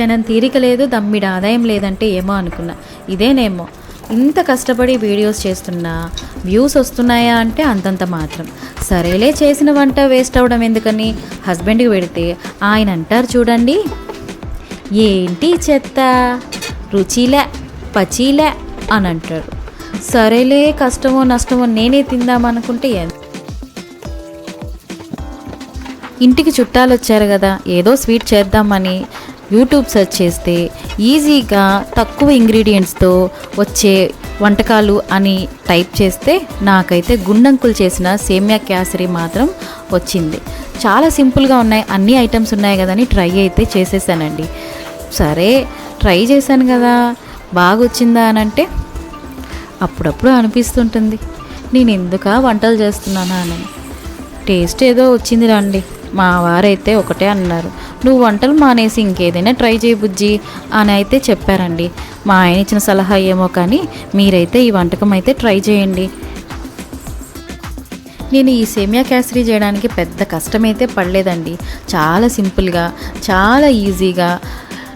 క్షణం తీరిక లేదు దమ్మిడి ఆదాయం లేదంటే ఏమో అనుకున్నా. ఇదేనేమో. ఇంత కష్టపడి వీడియోస్ చేస్తున్నా వ్యూస్ వస్తున్నాయా అంటే అంతంత మాత్రం. సరేలే చేసిన వంట వేస్ట్ అవ్వడం ఎందుకని? హస్బెండ్కి పెడితే ఆయన అంటారు చూడండి. ఏంటి చెత్త? రుచిలే పచిలే అని అంటారు. సరేలే కష్టమో నష్టమో నేనే తిందామనుకుంటే ఇంటికి చుట్టాలు వచ్చారు కదా ఏదో స్వీట్ చేద్దామని యూట్యూబ్ సెర్చ్ చేస్తే ఈజీగా తక్కువ ఇంగ్రీడియంట్స్తో వచ్చే వంటకాలు అని టైప్ చేస్తే నాకైతే గుండంకులు చేసిన సేమ్యా క్యాసరీ మాత్రం వచ్చింది. చాలా సింపుల్గా ఉన్నాయి. అన్ని ఐటమ్స్ ఉన్నాయి కదా అని ట్రై అయితే చేసేసానండి. సరే ట్రై చేశాను కదా. బాగా వచ్చిందా అని అంటే అప్పుడప్పుడు అనిపిస్తుంటుంది. నేను ఎందుక వంటలు చేస్తున్నానా అని. టేస్ట్ ఏదో వచ్చింది రండి మా వారైతే ఒకటే అన్నారు. నువ్వు వంటలు మానేసి ఇంకేదైనా ట్రై చేయి బుజ్జి అని అయితే చెప్పారండి. మా ఆయన ఇచ్చిన సలహా ఏమో కానీ మీరైతే ఈ వంటకం అయితే ట్రై చేయండి. నేను ఈ సేమియా క్యాసరీ చేయడానికి పెద్ద కష్టమైతే పడలేదండి. చాలా సింపుల్గా చాలా ఈజీగా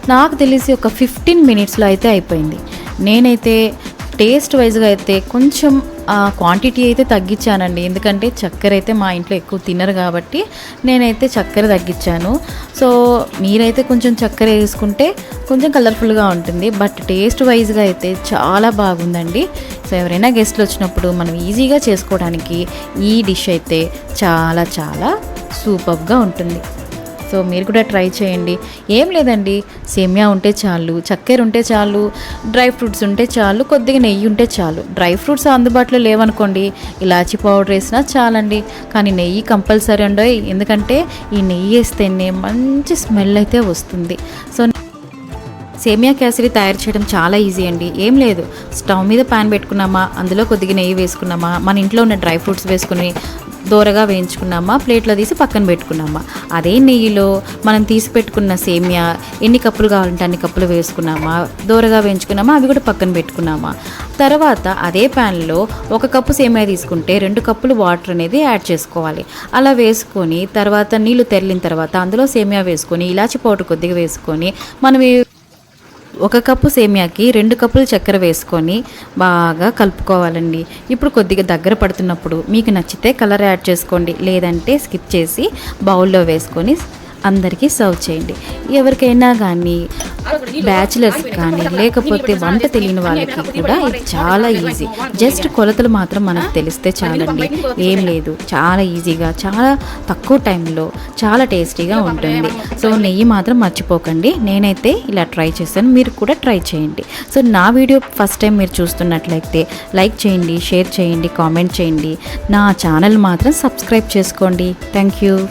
నాకు తెలిసి ఒక ఫిఫ్టీన్ మినిట్స్లో అయితే అయిపోయింది. నేనైతే టేస్ట్ వైజ్గా అయితే కొంచెం ఆ క్వాంటిటీ అయితే తగ్గించానండి. ఎందుకంటే చక్కెర అయితే మా ఇంట్లో ఎక్కువ తినరు కాబట్టి నేనైతే చక్కెర తగ్గించాను. సో మీరైతే కొంచెం చక్కెర వేసుకుంటే కొంచెం కలర్ఫుల్గా ఉంటుంది. బట్ టేస్ట్ వైజ్గా అయితే చాలా బాగుందండి. సో ఎవరైనా గెస్ట్లు వచ్చినప్పుడు మనం ఈజీగా చేసుకోవడానికి ఈ డిష్ అయితే చాలా చాలా సూపర్గా ఉంటుంది. సో మీరు కూడా ట్రై చేయండి. ఏం లేదండి. సేమియా ఉంటే చాలు చక్కెర ఉంటే చాలు డ్రై ఫ్రూట్స్ ఉంటే చాలు కొద్దిగా నెయ్యి ఉంటే చాలు. డ్రై ఫ్రూట్స్ అందుబాటులో లేవనుకోండి ఇలాచీ పౌడర్ వేసినా చాలండి. కానీ నెయ్యి కంపల్సరీ ఉండవు ఎందుకంటే ఈ నెయ్యి వేస్తేనే మంచి స్మెల్ అయితే వస్తుంది. సో సేమియా కేసరి తయారు చేయడం చాలా ఈజీ అండి. ఏం లేదు. స్టవ్ మీద పాన్ పెట్టుకున్నామా? అందులో కొద్దిగా నెయ్యి వేసుకున్నామా? మన ఇంట్లో ఉన్న డ్రై ఫ్రూట్స్ వేసుకుని దోరగా వేయించుకున్నామా? ప్లేట్లో తీసి పక్కన పెట్టుకున్నామా? అదే నెయ్యిలో మనం తీసి పెట్టుకున్న సేమియా ఎన్ని కప్పులు కావాలంటే అన్ని కప్పులు వేసుకున్నామా? దోరగా వేయించుకున్నామా? అవి కూడా పక్కన పెట్టుకున్నామా? తర్వాత అదే ప్యాన్లో ఒక కప్పు సేమియా తీసుకుంటే రెండు కప్పులు వాటర్ అనేది యాడ్ చేసుకోవాలి. అలా వేసుకొని తర్వాత నీళ్ళు తెరిలిన తర్వాత అందులో సేమియా వేసుకొని ఇలాచి పౌడర్ కొద్దిగా వేసుకొని మనం ఒక కప్పు సేమియాకి రెండు కప్పులు చక్కెర వేసుకొని బాగా కలుపుకోవాలండి. ఇప్పుడు కొద్దిగా దగ్గర పడుతున్నప్పుడు మీకు నచ్చితే కలర్ యాడ్ చేసుకోండి. లేదంటే స్కిప్ చేసి బౌల్లో వేసుకొని అందరికీ సర్వ్ చేయండి. ఎవరికైనా కానీ బ్యాచిలర్స్ కానీ లేకపోతే వంట తెలియని వాళ్ళకి కూడా ఇది చాలా ఈజీ. జస్ట్ కొలతలు మాత్రం మనకు తెలిస్తే చాలండి. ఏం లేదు. చాలా ఈజీగా చాలా తక్కువ టైంలో చాలా టేస్టీగా ఉంటుంది. సో నెయ్యి మాత్రం మర్చిపోకండి. నేనైతే ఇలా ట్రై చేశాను. మీరు కూడా ట్రై చేయండి. సో నా వీడియో ఫస్ట్ టైం మీరు చూస్తున్నట్లయితే లైక్ చేయండి షేర్ చేయండి కామెంట్ చేయండి. నా ఛానల్ మాత్రం సబ్స్క్రైబ్ చేసుకోండి. Thank you.